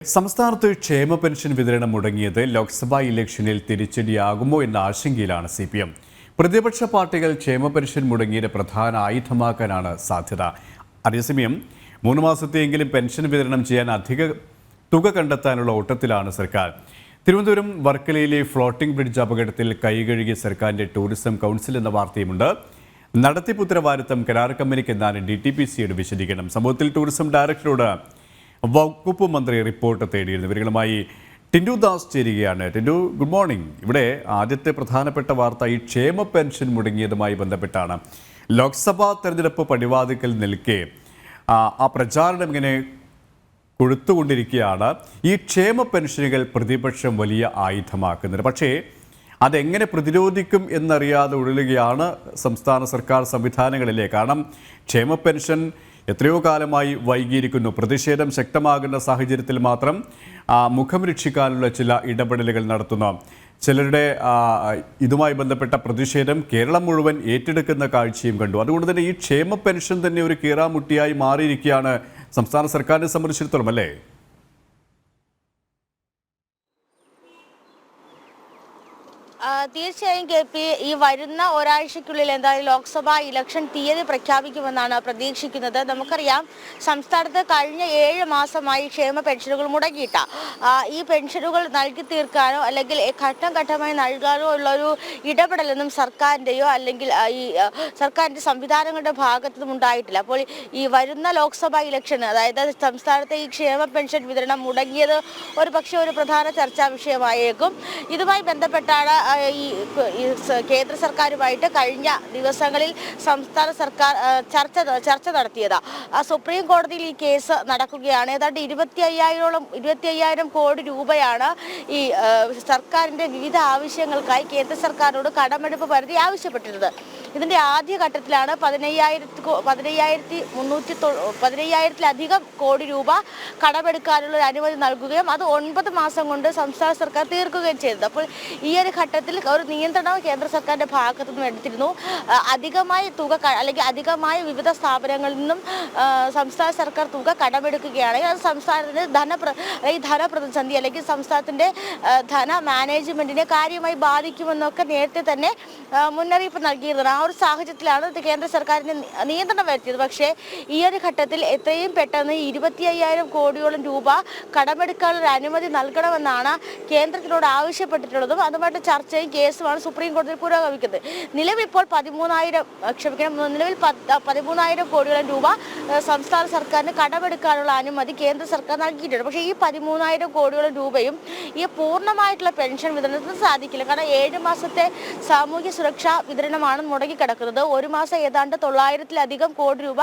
സംസ്ഥാനത്ത് ക്ഷേമ പെൻഷൻ വിതരണം മുടങ്ങിയത് ലോക്സഭാ ഇലക്ഷനിൽ തിരിച്ചടിയാകുമോ എന്ന ആശങ്കയിലാണ് സി പി എം പ്രതിപക്ഷ പാർട്ടികൾ ക്ഷേമ പെൻഷൻ മുടങ്ങിയത് പ്രധാന ആയുധമാക്കാനാണ് സാധ്യത. അതേസമയം മൂന്ന് മാസത്തെയെങ്കിലും പെൻഷൻ വിതരണം ചെയ്യാൻ അധിക തുക കണ്ടെത്താനുള്ള ഓട്ടത്തിലാണ് സർക്കാർ. തിരുവനന്തപുരം വർക്കലയിലെ ഫ്ലോട്ടിംഗ് ബ്രിഡ്ജ് അപകടത്തിൽ കൈകഴുകിയ സർക്കാരിന്റെ ടൂറിസം കൗൺസിൽ എന്ന വാർത്തയുമുണ്ട്. നടത്തിപ്പ് കരാർ കമ്പനിക്ക് എന്നാണ് ഡി ടി പി സിയുടെ വിശദീകരണം. സംഭവത്തിൽ ടൂറിസം ഡയറക്ടറോട് വകുപ്പ് മന്ത്രി റിപ്പോർട്ട് തേടിയിരുന്നു. ഇവരുമായി ടിൻഡു ദാസ് ചേരുകയാണ്. Tindu good morning. ഇവിടെ ആദ്യത്തെ പ്രധാനപ്പെട്ട വാർത്ത ഈ ക്ഷേമ പെൻഷൻ മുടങ്ങിയതുമായി ബന്ധപ്പെട്ടാണ്. ലോക്സഭാ തെരഞ്ഞെടുപ്പ് പടിവാതിക്കൽ നിൽക്കെ ആ, പ്രചാരണം ഇങ്ങനെ കൊഴുത്തുകൊണ്ടിരിക്കുകയാണ്. ഈ ക്ഷേമ പെൻഷനുകൾ പ്രതിപക്ഷം വലിയ ആയുധമാക്കുന്നത്. പക്ഷേ അതെങ്ങനെ പ്രതിരോധിക്കും എന്നറിയാതെ ഉഴലുകയാണ് സംസ്ഥാന സർക്കാർ സംവിധാനങ്ങളിലെ. കാരണം ക്ഷേമ പെൻഷൻ എത്രയോ കാലമായി വൈകിയിരിക്കുന്നു. പ്രതിഷേധം ശക്തമാകുന്ന സാഹചര്യത്തിൽ മാത്രം മുഖം രക്ഷിക്കാനുള്ള ചില ഇടപെടലുകൾ നടത്തുന്നു. ചിലരുടെ ഇതുമായി ബന്ധപ്പെട്ട പ്രതിഷേധം കേരളം മുഴുവൻ ഏറ്റെടുക്കുന്ന കാഴ്ചയും കണ്ടു. അതുകൊണ്ട് തന്നെ ഈ ക്ഷേമ പെൻഷൻ തന്നെ ഒരു കീറാമുട്ടിയായി മാറിയിരിക്കുകയാണ് സംസ്ഥാന സർക്കാരിനെ സംബന്ധിച്ചിടത്തോളം അല്ലേ? തീർച്ചയായും കെ പി ഈ വരുന്ന ഒരാഴ്ചക്കുള്ളിൽ എന്തായാലും ലോക്സഭാ ഇലക്ഷൻ തീയതി പ്രഖ്യാപിക്കുമെന്നാണ് പ്രതീക്ഷിക്കുന്നത്. നമുക്കറിയാം സംസ്ഥാനത്ത് കഴിഞ്ഞ ഏഴ് മാസമായി ക്ഷേമ പെൻഷനുകൾ മുടങ്ങിയിട്ട. ഈ പെൻഷനുകൾ നൽകി തീർക്കാനോ അല്ലെങ്കിൽ ഘട്ടം ഘട്ടമായി നൽകാനോ ഉള്ള ഒരു ഇടപെടലൊന്നും സർക്കാരിന്റെയോ അല്ലെങ്കിൽ ഈ സർക്കാരിന്റെ സംവിധാനങ്ങളുടെ ഭാഗത്തു നിന്നും ഉണ്ടായിട്ടില്ല. അപ്പോൾ ഈ വരുന്ന ലോക്സഭാ ഇലക്ഷൻ അതായത് സംസ്ഥാനത്തെ ഈ ക്ഷേമ പെൻഷൻ വിതരണം മുടങ്ങിയത് ഒരു പക്ഷേ ഒരു പ്രധാന ചർച്ചാ വിഷയമായേക്കും. ഇതുമായി ബന്ധപ്പെട്ടാണ് ഈ കേന്ദ്ര സർക്കാരുമായിട്ട് കഴിഞ്ഞ ദിവസങ്ങളിൽ സംസ്ഥാന സർക്കാർ ചർച്ച ചർച്ച നടത്തിയത്. സുപ്രീം കോടതിയിൽ ഈ കേസ് നടക്കുകയാണ്. ഏതാണ്ട് ഇരുപത്തി അയ്യായിരോളം ഇരുപത്തി അയ്യായിരം കോടി രൂപയാണ് ഈ സർക്കാരിന്റെ വിവിധ ആവശ്യങ്ങൾക്കായി കേന്ദ്ര സർക്കാരിനോട് കടമെടുപ്പ് പരിധി ആവശ്യപ്പെട്ടിരുന്നത്. ഇതിന്റെ ആദ്യ ഘട്ടത്തിലാണ് പതിനയ്യായിരത്തി പതിനയ്യായിരത്തി മുന്നൂറ്റി പതിനയ്യായിരത്തിലധികം കോടി രൂപ കടമെടുക്കാനുള്ള ഒരു അനുമതി നൽകുകയും അത് ഒൻപത് മാസം കൊണ്ട് സംസ്ഥാന സർക്കാർ തീർക്കുകയും ചെയ്തത്. അപ്പോൾ ഈ ഒരു ഘട്ടത്തിൽ ഒരു നിയന്ത്രണം കേന്ദ്ര സർക്കാരിന്റെ ഭാഗത്തു നിന്നും എടുത്തിരുന്നു. അധികമായി തുക അല്ലെങ്കിൽ അധികമായ വിവിധ സ്ഥാപനങ്ങളിൽ നിന്നും സംസ്ഥാന സർക്കാർ തുക കടമെടുക്കുകയാണെങ്കിൽ അത് സംസ്ഥാനത്തിന് ധനപ്ര അല്ലെങ്കിൽ ധനപ്രതിസന്ധി അല്ലെങ്കിൽ സംസ്ഥാനത്തിന്റെ ധന മാനേജ്മെന്റിനെ കാര്യമായി ബാധിക്കുമെന്നൊക്കെ നേരത്തെ തന്നെ മുന്നറിയിപ്പ് നൽകിയിരുന്നത് ആ ഒരു സാഹചര്യത്തിലാണ് കേന്ദ്ര സർക്കാരിന് നിയന്ത്രണം വരുത്തിയത്. പക്ഷേ ഈ ഒരു ഘട്ടത്തിൽ എത്രയും പെട്ടെന്ന് ഇരുപത്തി അയ്യായിരം കോടിയോളം രൂപ കടമെടുക്കാനുള്ള അനുമതി നൽകണമെന്നാണ് കേന്ദ്രത്തിനോട് ആവശ്യപ്പെട്ടിട്ടുള്ളതും അതുമായിട്ട് ചർച്ചയും കേസുമാണ് സുപ്രീം കോടതിയിൽ പുരോഗമിക്കുന്നത്. നിലവിപ്പോൾ പതിമൂന്നായിരം ആ, ക്ഷമിക്കണം നിലവിൽ പതിമൂന്നായിരം കോടിയോളം രൂപ ആ, സംസ്ഥാന സർക്കാരിന് കടമെടുക്കാനുള്ള അനുമതി കേന്ദ്ര സർക്കാർ നൽകിയിട്ടുണ്ട്. പക്ഷേ ഈ പതിമൂന്നായിരം കോടിയോളം രൂപയും ഈ പൂർണമായിട്ടുള്ള പെൻഷൻ വിതരണത്തിന് സാധിക്കില്ല. കാരണം ഏഴ് മാസത്തെ സാമൂഹ്യ സുരക്ഷാ വിതരണമാണ് മുടങ്ങിക്കിടക്കുന്നത് ഒരു മാസം ഏതാണ്ട് തൊള്ളായിരത്തിലധികം കോടി രൂപ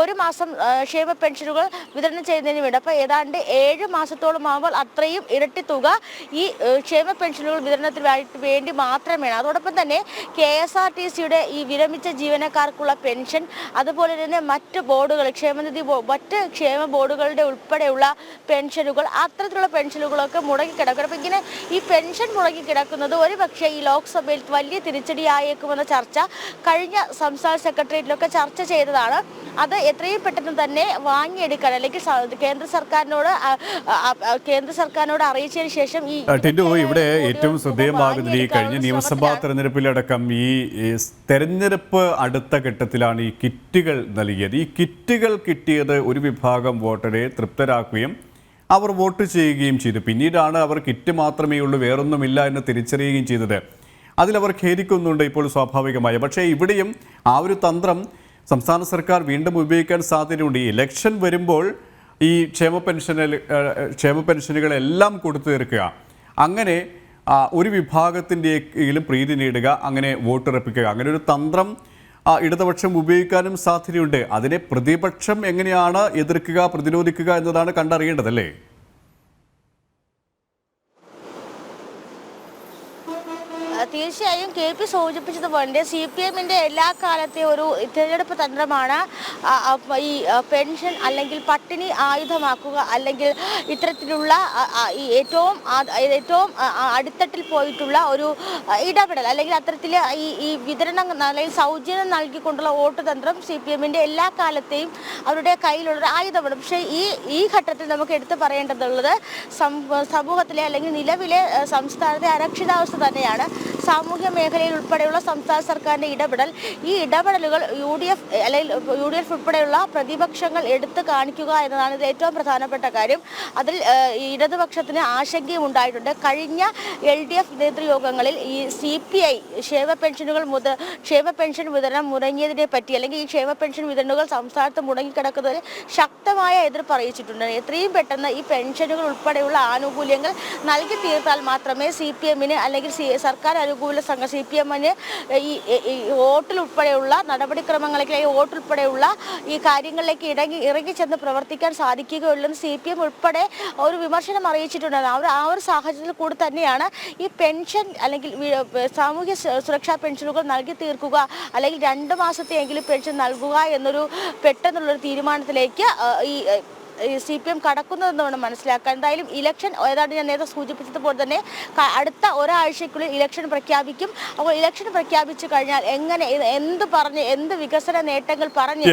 ഒരു മാസം ക്ഷേമ പെൻഷനുകൾ വിതരണം ചെയ്യുന്നതിന് വേണ്ടി. അപ്പോൾ ഏതാണ്ട് ഏഴ് മാസത്തോളം ആകുമ്പോൾ അത്രയും ഇരട്ടി തുക ഈ ക്ഷേമ പെൻഷനുകൾ വിതരണത്തിന് വേണ്ടി- മാത്രം വേണം അതോടൊപ്പം തന്നെ കെ എസ് ആർ ടി സിയുടെ ഈ വിരമിച്ച ജീവനക്കാർക്കുള്ള പെൻഷൻ അതുപോലെ തന്നെ മറ്റ് ബോർഡുകൾ ക്ഷേമനിധി മറ്റ് ക്ഷേമ ബോർഡുകളുടെ ഉൾപ്പെടെയുള്ള പെൻഷനുകൾ അത്തരത്തിലുള്ള പെൻഷനുകളൊക്കെ മുടങ്ങിക്കിടക്കണം അപ്പം ഇങ്ങനെ ഈ പെൻഷൻ മുടങ്ങിക്കിടക്കുന്നത് ഒരു പക്ഷേ ഈ ലോക്സഭയിൽ വലിയ തിരിച്ചടിയായേക്കുമെന്ന ചർച്ച കഴിഞ്ഞ സംസ്ഥാന സെക്രട്ടേറിയറ്റിലൊക്കെ ചർച്ച ചെയ്തതാണ്. അത് എത്രയും പെട്ടെന്ന് തന്നെ വാങ്ങിയെടുക്കാൻ അല്ലെങ്കിൽ കേന്ദ്ര സർക്കാരിനോട് കേന്ദ്ര സർക്കാരിനോട് അറിയിച്ചതിന് ശേഷം ഈ ടിൻഡു ഇവിടെ ഏറ്റവും ശ്രദ്ധേയമാകുന്നത് ഈ കഴിഞ്ഞ നിയമസഭാ. തെരഞ്ഞെടുപ്പിലടക്കം ഈ ഈ തെരഞ്ഞെടുപ്പ് അടുത്ത ഘട്ടത്തിലാണ് ഈ കിറ്റുകൾ നൽകിയത്. ഈ കിറ്റുകൾ കിട്ടിയത് ഒരു വിഭാഗം വോട്ടറെ തൃപ്തരാക്കുകയും അവർ വോട്ട് ചെയ്യുകയും ചെയ്തു. പിന്നീടാണ് അവർ കിറ്റ് മാത്രമേ ഉള്ളൂ വേറൊന്നുമില്ല എന്ന് തിരിച്ചറിയുകയും ചെയ്തത്. അതിലവർ ഖേദിക്കുന്നുണ്ട് ഇപ്പോൾ സ്വാഭാവികമായി. പക്ഷേ ഇവിടെയും ആ ഒരു തന്ത്രം സംസ്ഥാന സർക്കാർ വീണ്ടും ഉപയോഗിക്കാൻ സാധ്യതയുണ്ട്. ഈ ഇലക്ഷൻ വരുമ്പോൾ ഈ ക്ഷേമ പെൻഷനിൽ ക്ഷേമ പെൻഷനുകളെല്ലാം കൊടുത്തു തീർക്കുക. അങ്ങനെ ഒരു വിഭാഗത്തിന്റെയെങ്കിലും പ്രീതി നേടുക അങ്ങനെ വോട്ടുറപ്പിക്കുക. അങ്ങനെ ഒരു തന്ത്രം ഇടതുപക്ഷം ഉപയോഗിക്കാനും സാധ്യതയുണ്ട്. അതിനെ പ്രതിപക്ഷം എങ്ങനെയാണ് എതിർക്കുക പ്രതിരോധിക്കുക എന്നതാണ് കണ്ടറിയേണ്ടതല്ലേ? തീർച്ചയായും കെ പി സൂചിപ്പിച്ചതുപോലെ സി പി എമ്മിന്റെ എല്ലാ കാലത്തെ ഒരു തിരഞ്ഞെടുപ്പ് തന്ത്രമാണ് ഈ പെൻഷൻ അല്ലെങ്കിൽ പട്ടിണി ആയുധമാക്കുക അല്ലെങ്കിൽ ഇത്തരത്തിലുള്ള ഏറ്റവും ഏറ്റവും അടിത്തട്ടിൽ പോയിട്ടുള്ള ഒരു ഇടപെടൽ അല്ലെങ്കിൽ അത്തരത്തിൽ ഈ ഈ വിതരണം അല്ലെങ്കിൽ സൗജന്യം നൽകിക്കൊണ്ടുള്ള വോട്ട് തന്ത്രം സി പി എമ്മിന്റെ എല്ലാ കാലത്തെയും അവരുടെ കയ്യിലുള്ള ആയുധമാണ്. പക്ഷേ ഈ ഈ ഘട്ടത്തിൽ നമുക്ക് എടുത്തു പറയേണ്ടതുള്ളത് സമൂഹത്തിലെ അല്ലെങ്കിൽ നിലവിലെ സംസ്ഥാനത്തെ അരക്ഷിതാവസ്ഥ തന്നെയാണ്. സാമൂഹ്യ മേഖലയിൽ ഉൾപ്പെടെയുള്ള സംസ്ഥാന സർക്കാരിന്റെ ഇടപെടൽ ഈ ഇടപെടലുകൾ യു ഡി എഫ് അല്ലെങ്കിൽ യു ഡി എഫ് ഉൾപ്പെടെയുള്ള പ്രതിപക്ഷങ്ങൾ എടുത്തു കാണിക്കുക എന്നതാണ് ഇതിൽ ഏറ്റവും പ്രധാനപ്പെട്ട കാര്യം. അതിൽ ഇടതുപക്ഷത്തിന് ആശങ്കയും ഉണ്ടായിട്ടുണ്ട്. കഴിഞ്ഞ എൽ ഡി എഫ് നേതൃയോഗങ്ങളിൽ ഈ സി പി ഐ ക്ഷേമ പെൻഷനുകൾ മുത ക്ഷേമ പെൻഷൻ വിതരണം മുടങ്ങിയതിനെ പറ്റി അല്ലെങ്കിൽ ഈ ക്ഷേമ പെൻഷൻ വിതരണങ്ങൾ സംസ്ഥാനത്ത് മുടങ്ങിക്കിടക്കുന്നതിൽ ശക്തമായ എതിർപ്പ് അറിയിച്ചിട്ടുണ്ട്. എത്രയും പെട്ടെന്ന് ഈ പെൻഷനുകൾ ഉൾപ്പെടെയുള്ള ആനുകൂല്യങ്ങൾ നൽകി തീർത്താൽ മാത്രമേ സി പി എമ്മിന് അല്ലെങ്കിൽ സർക്കാർ സർക്കാർ അനുകൂല സംഘം സി പി എമ്മിന് ഈ ഉൾപ്പെടെയുള്ള നടപടിക്രമങ്ങളിലേക്ക് ഈ വോട്ട് ഉൾപ്പെടെയുള്ള ഈ കാര്യങ്ങളിലേക്ക് ഇടങ്ങി ഇറങ്ങി ചെന്ന് പ്രവർത്തിക്കാൻ സാധിക്കുകയുള്ളൂ എന്ന് സി പി എം ഉൾപ്പെടെ ഒരു വിമർശനം അറിയിച്ചിട്ടുണ്ടായിരുന്നു അവർ ആ ഒരു സാഹചര്യത്തിൽ കൂടി തന്നെയാണ് ഈ പെൻഷൻ അല്ലെങ്കിൽ സാമൂഹ്യ സുരക്ഷാ പെൻഷനുകൾ നൽകി തീർക്കുക അല്ലെങ്കിൽ രണ്ട് മാസത്തെയെങ്കിലും പെൻഷൻ നൽകുക എന്നൊരു പെട്ടെന്നുള്ളൊരു തീരുമാനത്തിലേക്ക് ഈ സി പി എം കടക്കുന്നതെന്ന് വേണം മനസ്സിലാക്കാൻ. എന്തായാലും ഇലക്ഷൻ ഏതാണ്ട് ഞാൻ നേരത്തെ സൂചിപ്പിച്ചതുപോലെ തന്നെ അടുത്ത ഒരാഴ്ചയ്ക്കുള്ളിൽ ഇലക്ഷൻ പ്രഖ്യാപിക്കും. അപ്പോൾ ഇലക്ഷൻ പ്രഖ്യാപിച്ചു കഴിഞ്ഞാൽ എങ്ങനെ എന്ത് പറഞ്ഞ് എന്ത് വികസന നേട്ടങ്ങൾ പറഞ്ഞ്